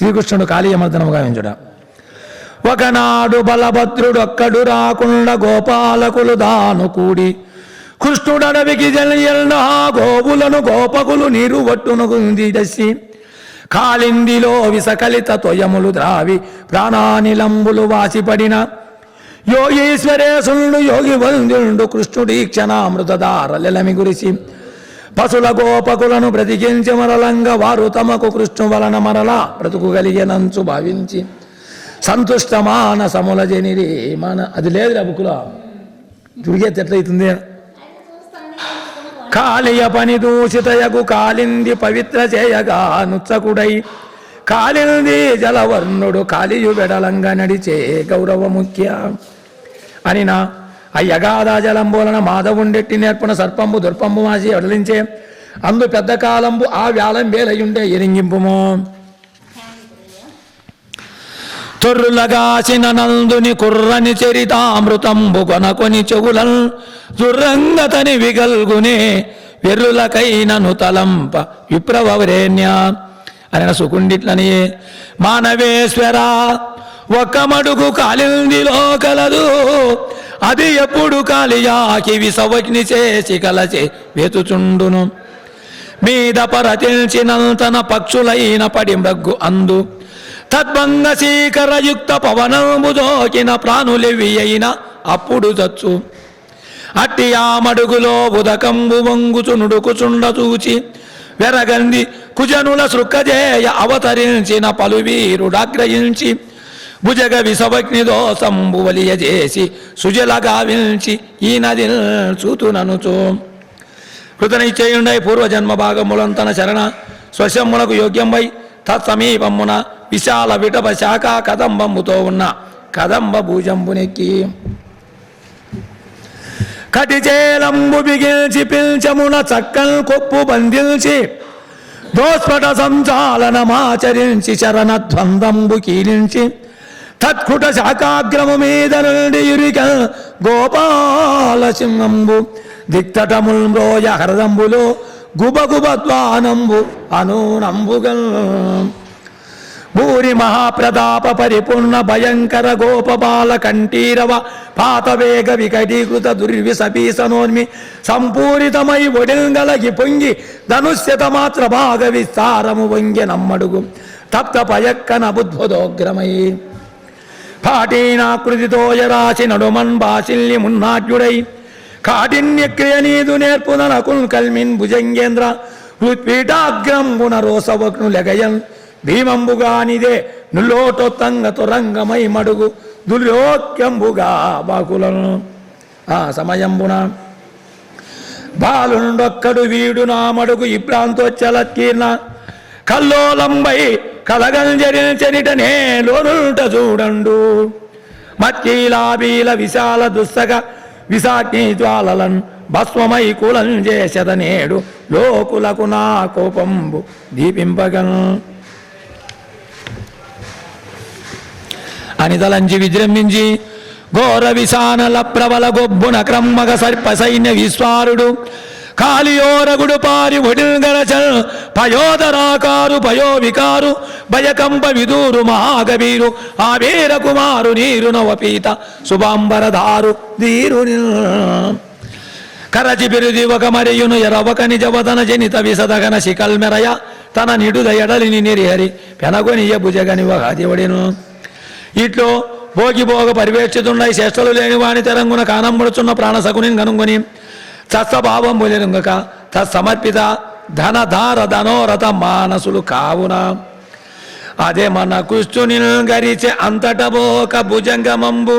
శ్రీకృష్ణుడు కాళీయమర్దనముగా గావించుట ఒకనాడు బలభద్రుడొక్కడు రాకుండా గోపాలకులు దాను కూడి కృష్ణుడడవికి జలియల్న గోవులను గోపకులు నీరు వట్టునుగుంది దసి కాలిందిలో విసకలిత తొయములు ద్రావి ప్రాణానిలంబులు వాసిపడిన యోగీశ్వరేశుడు యోగి వంద్యుండు కృష్ణుడి క్షణామృతదారలెలమి గురిసి పశుల గోపకులను బ్రతికించి మరలంగా వారు తమకు కృష్ణు వలన మరలా బ్రతుకుగలిగినంచు భావించి సంతుష్టమాన సముల జనిరి మన అది లేదు బుక్కులో. దుడిగే ఎట్లయితుంది కాళియ పని దూషితయగు కాలింది పవిత్ర చేయగా నుచ్చకుడై. కాలింది జలవర్ణుడు కాలియు వెడలంగా నడిచే గౌరవ ముఖ్య అనినా నా జలంబోలన మాధవుండెట్టి నేర్పున సర్పంబు దుర్పంబు మాసి వడలించే అందు పెద్ద కాలంబు ఆ వ్యాలం వేలయుండే ఎరింగింపుము. తొర్రులగాసిన నందుని కుర్రని చరితామృతంబు కొనకొని చెవులన్ దుర్రంగతని విగల్గునే వెర్రులకైనను తలంప విప్రవరేణ్య. అని సుకుండిట్లని మానవేశ్వర ఒక్క మడుగు కాలిందిలో కలదు అది ఎప్పుడు కాలియాకి విసవగ్ని చేసి కలచి వెతుచుండును. మీద పరతిల్చినంతన పక్షులైన పడి మృగ్గు అందు. తద్భంగ శీకరయుక్త పవనము దోకిన ప్రాణులెవి అయిన అప్పుడు చచ్చు అట్టి ఆ మడుగులో ఉదకంబు వంగుచు నుడుకుచుండ చూచి. వెరగంది కుజనుల సృక్కజేయ అవతరించిన పలువీరుడాగ్రహించి భుజగ విసవగ్ని దోసంబు వలియజేసి సుజల గావించి ఈ నది చూతుననుచు కృతనిశ్చయుండై పూర్వజన్మ భాగములంతన శరణ స్వశములకు యోగ్యంబై తత్సమీపమున విశాల విటప శాఖ కదంబంబుతో ఉన్న కదంబ భూజంబునెక్కి కటిచేలంబు బిగిల్చి పిల్చమున చక్కల్ కొప్పు బంధిల్చి దోస్ఫట సంచాలనమాచరించి చరణ ద్వందంబు కీలించి తత్కుట శాఖాగ్రము మీద నుండి యురిక గోపాల సింహంబు దిక్తటముల్ మ్రోయ హరదంబులో గుబగుబ అనూనంబుగల్. భూరి మహాప్రతాప పరిపూర్ణ భయంకర గోపబాల కంఠీరవ పాతవేగ వికటీకృత దుర్విసపీసనోన్మి సంపూరితమై ఒడింగలగి పొంగి ధనుష్యత మాత్ర భాగ విస్తారము వంగి నమ్మడుగు. తప్త పయక్కన బుద్ధ్వదోగ్రమై పాటీనాకృతితో యరాశి నడుమన్ బాసిల్లి మున్నాట్యుడై కాఠిన్యక్రియ నీదు నేర్పుననకుల్ కల్మిన్ భుజంగేంద్ర. పీఠాగ్రంబున రోసవక్ను లెగయన్. భీమంబుగానిదే నుల్లోటొత్తంగ తురంగమై మడుగు. దుర్యోక్యంబుగా బాకులను. ఆ సమయంబున. బాలుండొక్కడు వీడు నా మడుగు ఇబ్రాంతోచ్చలత్కీర్ణ కల్లోలంబై కలగంజరించనిటనే లోనుట చూడండు. మత్కీలాబీల విశాల దుస్సగ విశాఖి జ్వాలలన్ భస్వమై కులం చేసదనేడు లోకులకు నా కోపంబు దీపింపగన్. అనితలంచి విజృంభించి ఘోర విశానల ప్రబల గొబ్బున క్రమ్మగ సర్ప సైన్య విశ్వారుడు కాలియోరగుడు పారి ఒడిల్గరచల్ పయోదరాకారు పయోవికారు భయకంప విదూరు మహాగవీరు ఆ వీర కుమారు నీరు నవపీత శుభాంబరధారు ధీరుని. కరచి బిరుది ఒక మరియును ఎరవక నిజవదన జనిత విసదగన శికల్మెరయ తన నిడుద ఎడలిని నిరిహరి పెనగొనియ భుజగని వగాదివడెను ఇట్లో భోగి భోగ పరివేక్షితుండై శేష్టలు లేని వాణి తెరంగున కానంబడుచున్న ప్రాణసకుని కనుగొని చస్తభావం బొలిరుంగక తత్సమర్పిత ధనధార ధనోరథ మానసులు కావున. అదే మన కుష్టుని గరిచే అంతట బోక భుజంగమంబు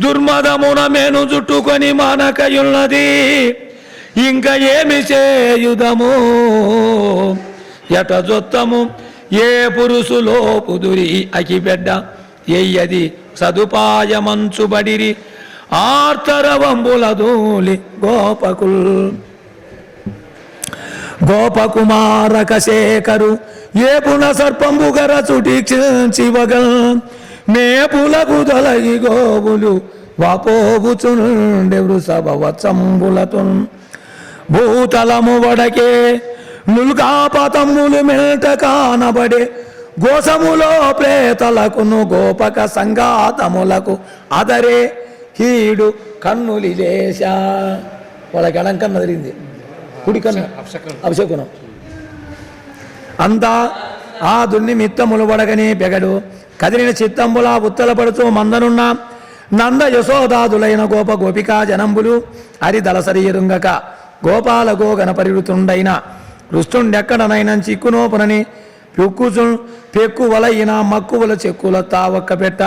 దుర్మదమున మేను చుట్టుకొని మనకయున్నది ఇంకా ఏమి చేయుదము? ఎట జొత్తము? ఏ పురుషులో పుదురి అకిబెడ్డ ఎయ్యది సదుపాయమంచుబడిరి ఆర్తరవంబుల దూలి గోపకుల్. గోపకుమారక శేఖరు ఏపున సర్పంబుగర చుటీక్షివగల్ మేపులకు తొలగి గోవులు వాపోబుచునుండె వృషభ వత్సంబులతో భూతలము వడకే నుల్కాపతములు మెల్ట కానబడే గోసములో ప్రేతలకును గోపక సంఘాతములకు అదరే కీడు కన్నులిలేశ వాళ్ళకి ఎడం కన్ను అదిరింది కుడి కన్ను. అభిషేకునం అంతా ఆ దుర్నిమిత్తములు పడగని పెగడు కదిలిన చిత్తంబులా ఉత్తలపడుతూ మందనున్న నంద యశోదాదులైన గోప గోపికా జనంబులు హరిదలసరి ఎరుంగక గోపాల గోగన పరిరుతుండైన రుస్తుండెక్కడనైనా చిక్కునోపనని పెక్కుచు పెక్కువలైన మక్కువల చెక్కుల తావక్క పెట్ట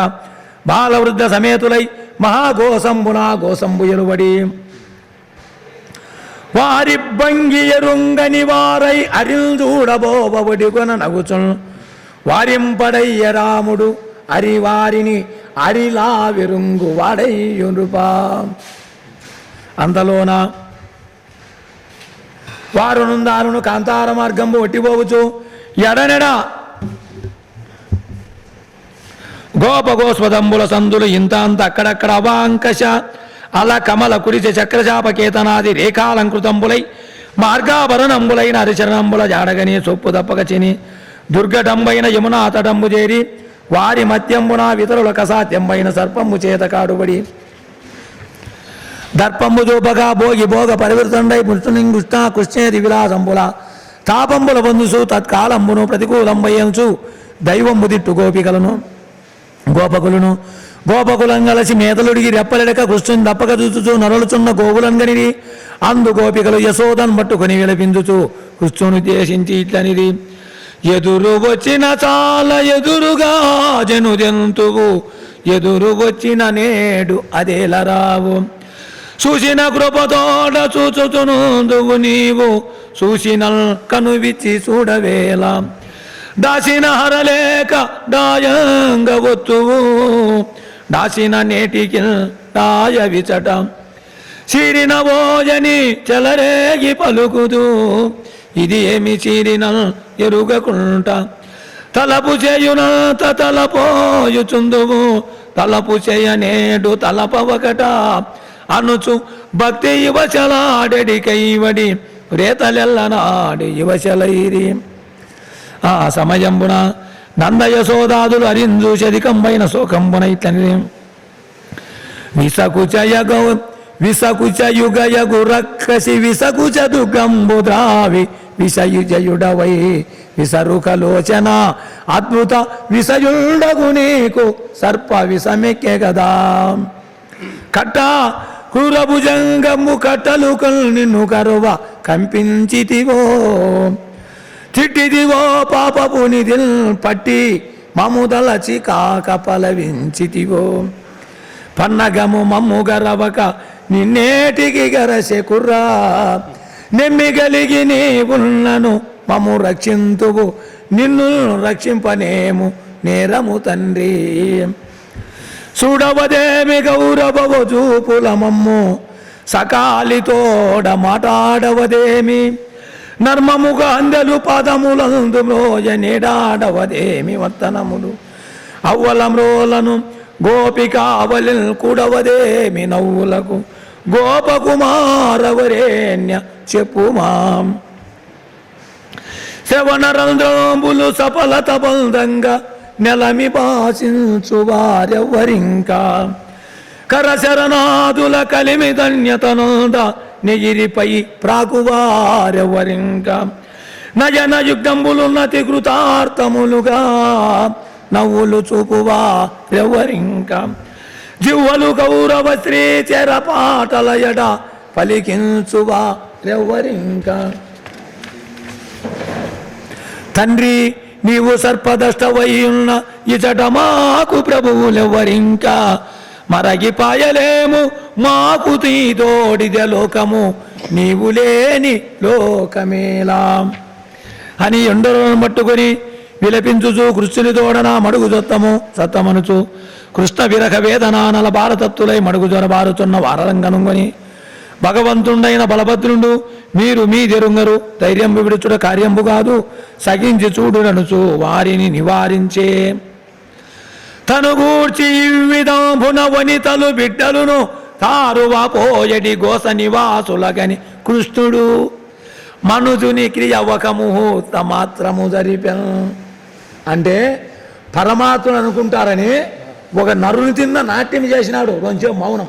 బాలవృద్ధ సమేతులై మహాగోసంబున గోసంబు ఎలువడి వారి భంగి ఎరుంగని వారై అరిల్దూడబోబడికొన నగుచున్. వారింపడయ్య రాముడు అరివారిని అరిలా విరుంగు వాడయ్యునుపా. అంతలోన వారు నుందారును కాంతార మార్గంబు ఒట్టిపోవచ్చు ఎడనెడ గోపగోస్వదంబుల సందులు ఇంత అంత అక్కడక్కడ అవాంకశ అల కమల కుడిచ చక్రశాపకేతనాది రేఖాలంకృతంబులై మార్గాభరణంబులైన హరిచరణంబుల జాడగని సొప్పు దప్పగచిని దుర్గటంబైన యమున అతడంబు చేరి వారి మద్యంబున వితరుల కసాత్యంబైన సర్పంబు చేత కాడుబడి. దర్పంబు చూపగా భోగి భోగ పరివృతండై పుష్ణ కృష్ణేది విలాసంబుల తాపంబుల బంధుసు తత్కాలంబును ప్రతికూలంబయ్యంచు దైవంబు దిట్టు గోపికలను గోపకులను. గోపకులం కలిసి మేతలుడిగి రెప్పలెడక కృష్ణుని దప్పక చూచుచూ నరులుచున్న గోవులంగనిది. అందు గోపికలు యశోదన్ పట్టుకొని విలపించుచు కృష్ణుని ఉద్దేశించి ఇట్లనిది. ఎదురు వచ్చిన చాలా ఎదురుగా జనుదెంతువు ఎదురు వచ్చిన నేడు అదేల రావు. చూసిన కృపతోడ చూచుచునుందువు నీవు చూసిన కనువిచ్చి చూడవేలా దాసిన హరలేక దాయంగ ఒత్తువు. దాసిన నేటికి దాయ విచట. చీరిన భోజని చెలరేగి పలుకుదు. ఇది ఏమి చీరిన ఎరుగకుంట. తలపు చేయునంత తలపోయుచుందువు. తలపు చేయనేడు తలపవకట. అనుచు భక్తి యువచలాడెడి కైవడి రేతలెల్లనాడి యువచలైరి ఆ సమయంబున నందయశోదాదులు అరిందు శదికంబైన శోకంబున ఇట్లని విసకుచయగ విసకుచయుగయగు రక్కసి విసకుచ దుర్గంబు ద్రావి విషయుజయుడవై విసరుకలోచన అద్భుత విషయుడగు నీకు సర్ప విషమెక్కే కదా కట్ట కురభుజంగము కట్టలు నిన్ను కరువ కంపించితివో. తిట్టిదిగో పాపపు నిధిల్ పట్టి మముదలచి కాక పలవించితివో. పన్నగము మమ్ము గరవక నిన్నేటికి గరసె కుర్రా. నిమ్మి గలిగి నీవున్నను మమ్ము రక్షింతువు నిన్ను రక్షింపనేము నేరము తండ్రి. చూడవదేమి గౌరవవు చూపుల మమ్ము సకాలితోడ మాటాడవదేమి? నర్మముగా అందలు పాదములందు మ్రోజ నీడాడవదేమి వర్తనములు? అవ్వలమ్రోలను గోపిక అవలి కూడవదేమి నవ్వులకు? గోపకుమారవరేణ్య శవణ శవనరంధ్రంబులు సఫలత బంధంగా నెలమి భాషించు వారెవ్వరింకా? కరశరణాదుల కలిమి ధన్యతనుద నెగిరిపై ప్రాకువారెవరింకా నయన యుగ్ధంబులున్నతి కృతార్థములుగా నవ్వులు చూపువారెవ్వరింకా జివ్వలు కౌరవ శ్రీ చెరపాటలయడ పలికించువారెవ్వరింకా తండ్రి నీవు సర్పదష్టవై ఉన్న ఇచట మాకు ప్రభువులెవ్వరింకా మరగిపాయలేము మాకు తీదోడిద లోకము నీవు లేని లోకమేలా. అని ఎండలను పట్టుకొని విలపించుచు కృష్ణుని తోడన మడుగు జొత్తము సత్తమనుచు కృష్ణ విరహ వేదనానల భారతత్తులై మడుగు జొరబారుచున్న వారలంగనుంగని భగవంతుండైన బలభద్రుండు మీరు మీ దెరుంగరు ధైర్యం విడుచుట కార్యంబు కాదు సగించి చూడుననుచు వారిని నివారించే. తను గూర్చి విధంబున వనితలు బిడ్డలును తారువా పోయడి గోస నివాసులగని కృష్ణుడు. మనుజుని క్రియ ఒక ముహూర్త మాత్రము జరిపాను అంటే పరమాత్మను అనుకుంటారని ఒక నరుని తిన్న నాట్యం చేసినాడు. కొంచెం మౌనం.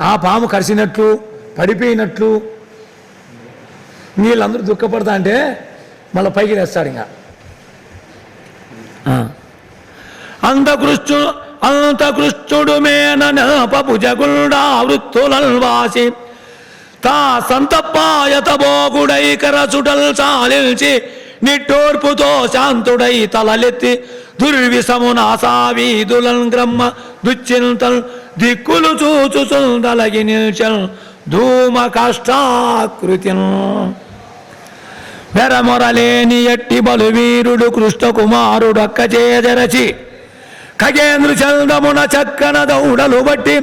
ఆ పాము కరిసినట్లు పడిపోయినట్లు. వీళ్ళందరూ దుఃఖపడతా అంటే మళ్ళీ పైకి తెస్తాడు ఇంకా. అంతకృష్ణు అంతకృష్ణుడు మేన పపుజగుండా వృత్తులల్వాసి. తా సంతప్పాయత కరచుటల్ చాలిల్చి నిట్టోర్పుతో శాంతుడై తలలెత్తి దుర్విసమున ఆశావీదులన్ గ్రమ్మ దుచ్చింతల్ దిక్కులు చూచుచుందలగి నిల్చల్ ధూమ కష్టాకృతి వెరమొరలేని ఎట్టి బలువీరుడు కృష్ణ కుమారుడు అక్క చేజరచి ఖగేంద్ర చందమున చక్కన దౌడలు బట్టి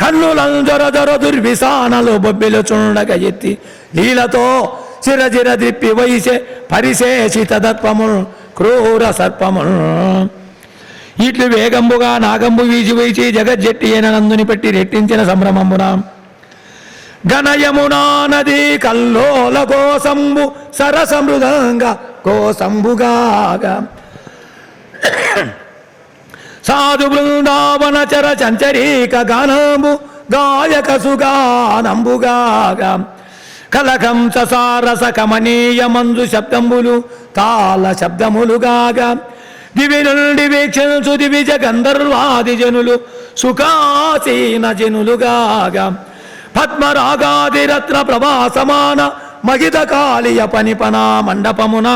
కన్నులంజొర దొర దుర్విసానలు బొబ్బిలు చుండగ ఎత్తి నీలతో చిరచిర దిప్పి వైసే పరిశేషిత తదత్వముల్ క్రూర సర్పముల్ ఇట్లు వేగంబుగా నాగంబు వీచి వీచి జగజ్జెట్టి అయిన నందుని పెట్టి రెట్టించిన సంభ్రమమున గణయమునా నది కల్లోల కోసంబు సరసమృదంగ కోసంబుగాగా. సాధు బృందావన చర చంచరీక గానము గాయక సుగానంబుగాగా కలకం సారస కమనీయ మంజు శబ్దంబులు తాళ శబ్దములుగాగా దివి నుండి వీక్షించు దివిజ గంధర్వాది జనులు సుఖాసీన జనులుగాగా. పద్మరాగాదిరత్న ప్రభా సమాన మహిత కాళియ పనిపన మండపమున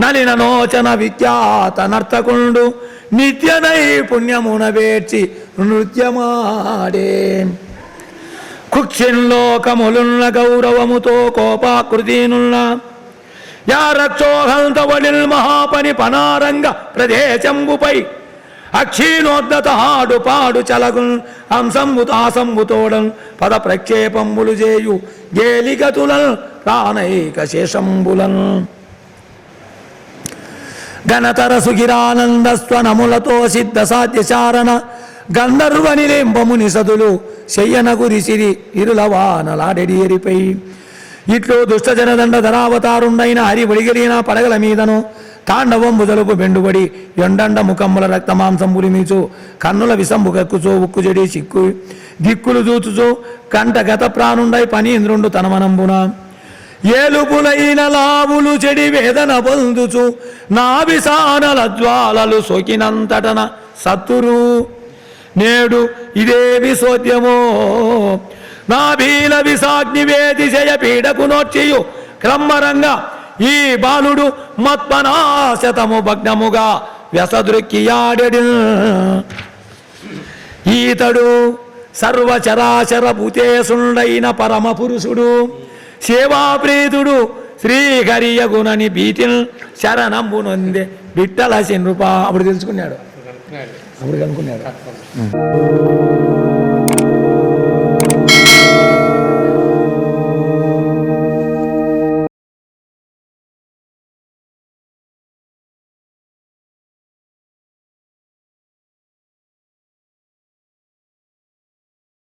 నలిన నోచన విఖ్యాత నర్తకుండు నిత్య నైపుణ్యమునవేర్చి నృత్యమాడే. కుక్షిన్లోకములున్న గౌరవముతో కోపాకృతీనున్న యా వడిల్ మహాపని పనారంగ ప్రదేశంబుపై అక్షీణోద్దత హాడు పాడు చలగు హంసంబు తాసంబుతోడం పద ప్రక్షేపంబులు చేయు గేలిగతులన్ ప్రాణైక శేషంబులన్. గణతర సుగిరానంద స్వనములతో సిద్ధ సాధ్య చారణ గంధర్వ నిలింబముని సదులు శయ్యన గురిసిరి ఇరులవానలాడెడి ఎరిపై. ఇట్లు దుష్టజనదండ ధరావతారుండైన హరి ఒడిగిరిన పడగల మీదను తాండవం బుదలుపు బెండుబడి ఎండండ ముఖముల రక్తమాంసం పులిమీచు కన్నుల విసంబు కక్కుచు ఉక్కుజడి చిక్కు దిక్కులు చూచుచు కంట గత ప్రాణుండై పని ఇంద్రుండు తనమనంబున ఏలుపులైన లావులు చెడి వేదన పొందుచు నాభిసానల జ్వాలలు సోకినంతటన సత్తురు. నేడు ఇదేవి సోద్యమో నాభీల విసాగ్ని వేది జయ పీడకు నోర్చియు క్రమ్మరంగా ఈ బాలుడు మత్మనాశతము భగ్నముగా వ్యసదృక్కియాడెడి ఈతడు సర్వచరాచర భూతేశుండైన పరమ పురుషుడు సేవాప్రీతుడు శ్రీహరియగునని భీతిల్ శరణంబునొందే బిట్టల శనృప అప్పుడు తెలుసుకున్నాడు. అప్పుడు కనుక్కున్నాడు.